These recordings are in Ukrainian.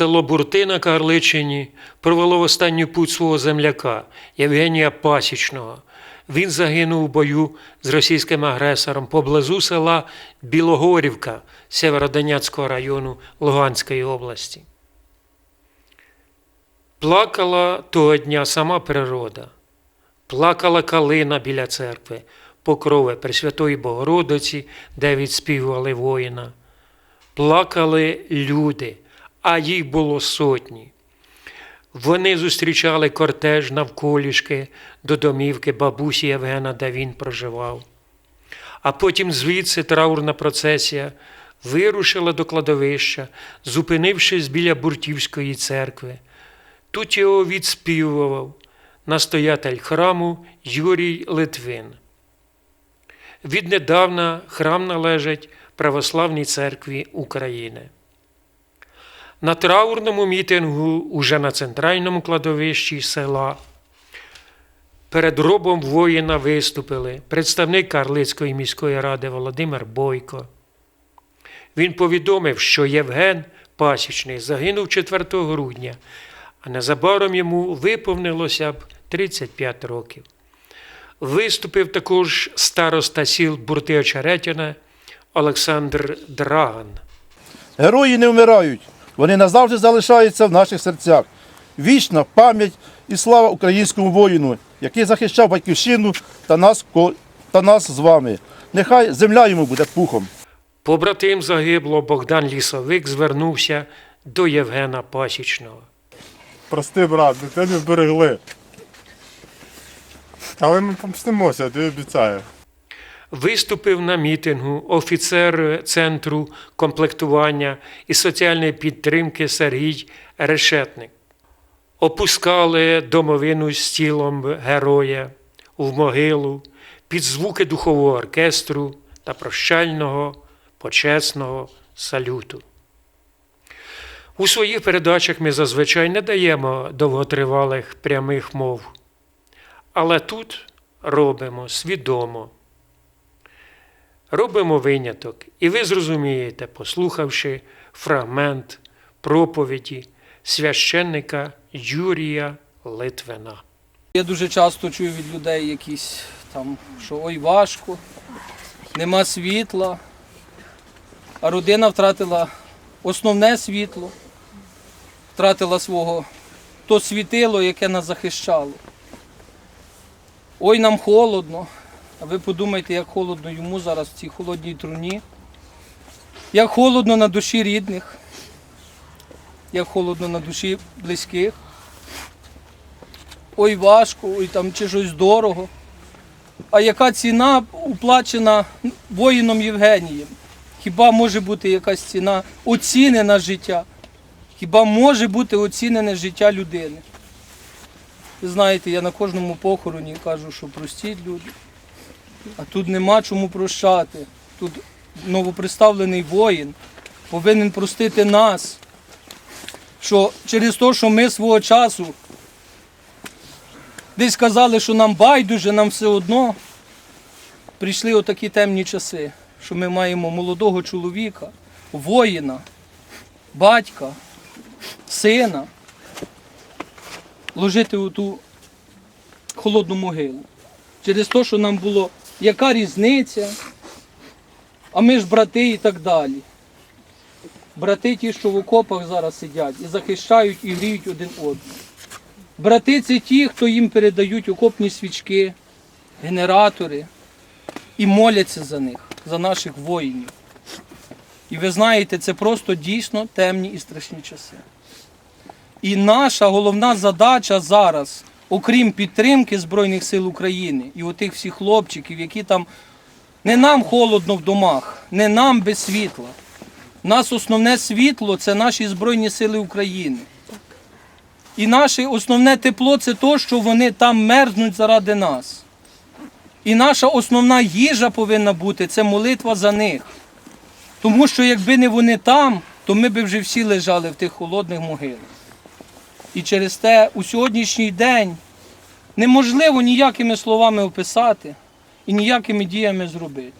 Село Бурти на Карличині провело в останню путь свого земляка Євгенія Пасічного. Він загинув у бою з російським агресором поблизу села Білогорівка Сєвєродонецького району Луганської області. Плакала того дня сама природа, плакала калина біля церкви, покрови Пресвятої Богородиці, де відспівували воїна. Плакали люди, а їх було сотні. Вони зустрічали кортеж навколішки до домівки бабусі Євгена, де він проживав. А потім звідси траурна процесія вирушила до кладовища, зупинившись біля Буртівської церкви. Тут його відспівував настоятель храму Юрій Литвин. Віднедавна храм належить Православній церкві України. На траурному мітингу уже на центральному кладовищі села перед робом воїна виступили представник Карлицької міської ради Володимир Бойко. Він повідомив, що Євген Пасічний загинув 4 грудня, а незабаром йому виповнилося б 35 років. Виступив також староста сіл Бурти Очеретяна Олександр Драган. Герої не вмирають, вони назавжди залишаються в наших серцях. Вічна пам'ять і слава українському воїну, який захищав батьківщину та нас, та нас з вами. Нехай земля йому буде пухом. Побратим загиблого Богдан Лісовик звернувся до Євгена Пасічного. Прости, брат, ми тебе берегли. Але ми помстимося, я тобі обіцяю. Виступив на мітингу офіцер Центру комплектування і соціальної підтримки Сергій Решетник. Опускали домовину з тілом героя в могилу під звуки духового оркестру та прощального почесного салюту. У своїх передачах ми зазвичай не даємо довготривалих прямих мов, але тут робимо свідомо. Робимо виняток, і ви зрозумієте, послухавши фрагмент проповіді священника Юрія Литвина. Я дуже часто чую від людей якісь там, що ой важко, нема світла, а родина втратила основне світло, втратила свого то світило, яке нас захищало. Ой, нам холодно. А ви подумайте, як холодно йому зараз в цій холодній труні. Як холодно на душі рідних, як холодно на душі близьких ой важко, ой там чи щось дорого. А яка ціна уплачена воїном Євгенієм? Хіба може бути якась ціна оцінена життя? Хіба може бути оцінене життя людини? Ви знаєте, я на кожному похороні кажу, що простіть люди. А тут нема чому прощати. Тут новоприставлений воїн повинен простити нас. Що через те, що ми свого часу десь казали, що нам байдуже, нам все одно. Прийшли отакі темні часи, що ми маємо молодого чоловіка, воїна, батька, сина ложити у ту холодну могилу. Через те, що нам було яка різниця, а ми ж брати і так далі. Брати ті, що в окопах зараз сидять і захищають і гріють один одного. Брати це ті, хто їм передають окопні свічки, генератори і моляться за них, за наших воїнів. І ви знаєте, це просто дійсно темні і страшні часи. І наша головна задача зараз, окрім підтримки Збройних сил України і отих всіх хлопчиків, які там не нам холодно в домах, не нам без світла. У нас основне світло це наші Збройні Сили України. І наше основне тепло це то, що вони там мерзнуть заради нас. І наша основна їжа повинна бути це молитва за них. Тому що якби не вони там, то ми б вже всі лежали в тих холодних могилах. І через те у сьогоднішній день неможливо ніякими словами описати і ніякими діями зробити.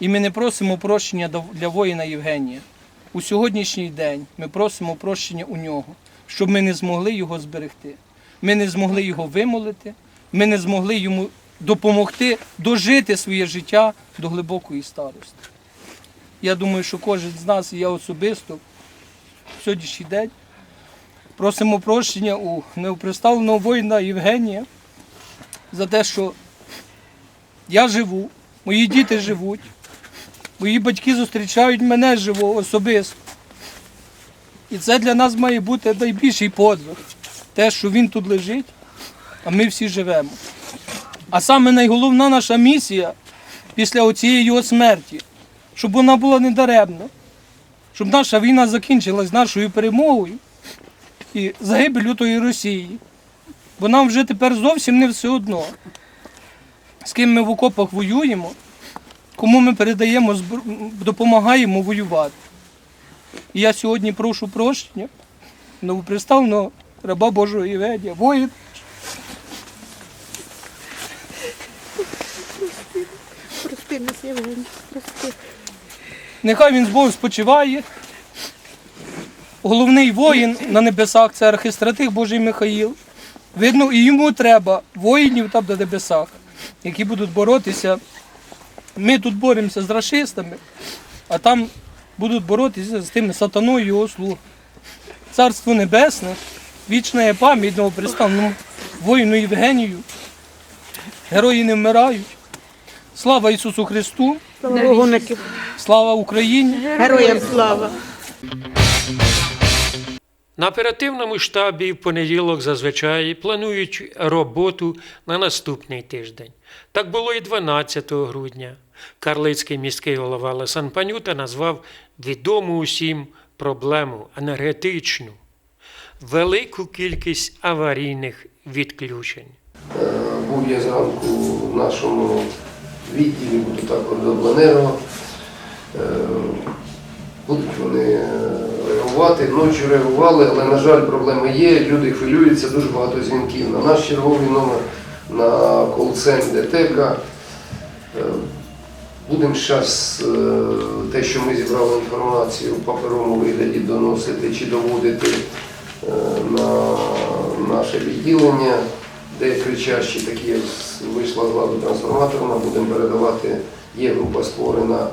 І ми не просимо прощення для воїна Євгенія. у сьогоднішній день ми просимо прощення у нього, щоб ми не змогли його зберегти. Ми не змогли його вимолити, ми не змогли йому допомогти дожити своє життя до глибокої старості. Я думаю, що кожен з нас, і я особисто, в сьогоднішній день просимо прощення у неоприставленого воїна Євгенія за те, що я живу, мої діти живуть, мої батьки зустрічають мене живого особисто. І це для нас має бути найбільший подвиг. Те, що він тут лежить, а ми всі живемо. А саме найголовна наша місія після оцієї його смерті, щоб вона була недаремна, щоб наша війна закінчилась нашою перемогою і загибелю тої Росії. Бо нам вже тепер зовсім не все одно, з ким ми в окопах воюємо, кому ми передаємо, допомагаємо воювати. І я сьогодні прошу прощення новоприставленого раба Божого Євгенія, воїн. Прости нас, Євгеній, прости. Нехай він з Богом спочиває. Головний воїн на небесах це архистратих Божий Михаїл. Видно, і йому треба воїнів там на небесах, які будуть боротися. Ми тут боремося з расистами, а там будуть боротися з тим сатаною його слуг. Царство Небесне, вічна є пам'ять новоприставленому воїну Євгенію. Герої не вмирають. Слава Ісусу Христу! Слава Україні! Героям слава. На оперативному штабі в понеділок зазвичай планують роботу на наступний тиждень. Так було і 12 грудня. Карлицький міський голова Лесан Панюта назвав відому усім проблему енергетичну, велику кількість аварійних відключень. був я зранку в нашому відділі, буду Обленерго. Е, Будуть вони реагувати. Ночі реагували, але, на жаль, проблеми є. Люди хвилюються, дуже багато дзвінків на наш черговий номер, на кол-центр ДТЕКа. Е, Будемо зараз те, що ми зібрали інформацію в паперовому вигляді, доносити чи доводити е, на наше відділення, де кричащі такі вийшла з ладу трансформаторна, будемо передавати. Є група створена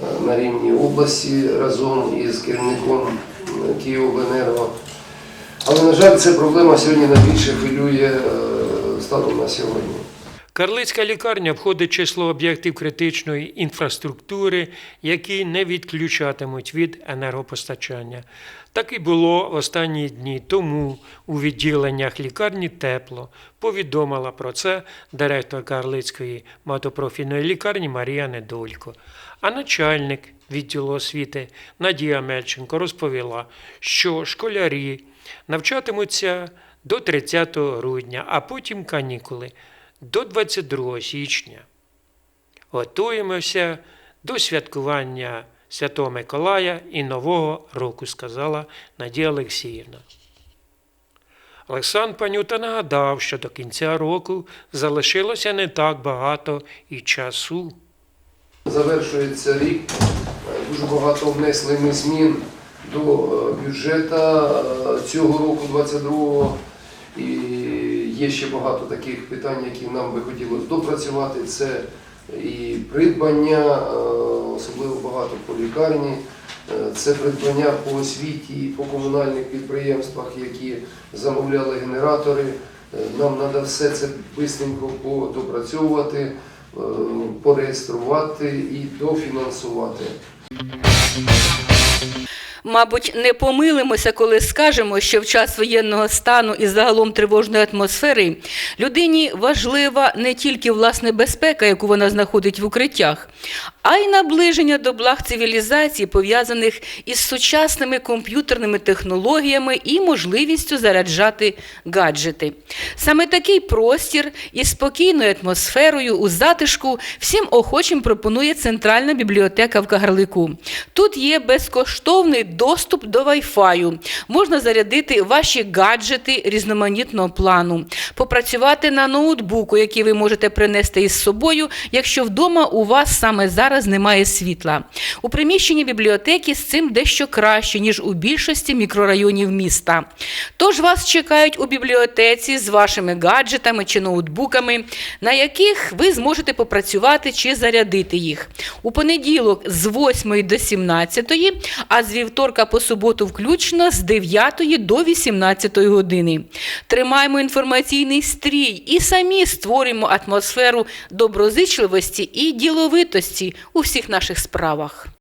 е, на рівні області разом із керівником е, Київобленерго. Але, на жаль, ця проблема сьогодні найбільше хвилює е, станом на сьогодні. Карлицька лікарня входить число об'єктів критичної інфраструктури, які не відключатимуть від енергопостачання. Так і було в останні дні. Тому у відділеннях лікарні тепло повідомила про це директор Карлицької матопрофільної лікарні Марія Недолько. А начальник відділу освіти Надія Мельченко розповіла, що школярі навчатимуться до 30 грудня, а потім канікули до 22 січня. Готуємося до святкування Святого Миколая і Нового року, сказала Надія Олексіївна. Олександр Панюта нагадав, що до кінця року залишилося не так багато і часу. Завершується рік. Дуже багато внесли ми змін до е, бюджету е, цього року, 22-го. І є ще багато таких питань, які нам би хотілося допрацювати. Це і придбання, е, особливо багато по лікарні. Е, Це придбання по освіті, по комунальних підприємствах, які замовляли генератори. Е, Нам треба все це швидко подопрацьовувати, е, пореєструвати і дофінансувати. Мабуть, не помилимося, коли скажемо, що в час воєнного стану і загалом тривожної атмосфери людині важлива не тільки власне безпека, яку вона знаходить в укриттях, а й наближення до благ цивілізації, пов'язаних із сучасними комп'ютерними технологіями і можливістю заряджати гаджети. Саме такий простір із спокійною атмосферою у затишку всім охочим пропонує Центральна бібліотека в Кагарлику. Тут є безкоштовний доступ до Wi-Fi. Можна зарядити ваші гаджети різноманітного плану, попрацювати на ноутбуку, який ви можете принести із собою, якщо вдома у вас саме зараз немає світла. У приміщенні бібліотеки з цим дещо краще, ніж у більшості мікрорайонів міста. Тож вас чекають у бібліотеці з вашими гаджетами чи ноутбуками, на яких ви зможете попрацювати чи зарядити їх. У понеділок з 8 до 17, а з вівторка по суботу включно з 9 до 18 години. Тримаємо інформаційний стрій і самі створюємо атмосферу доброзичливості і діловитості у всіх наших справах.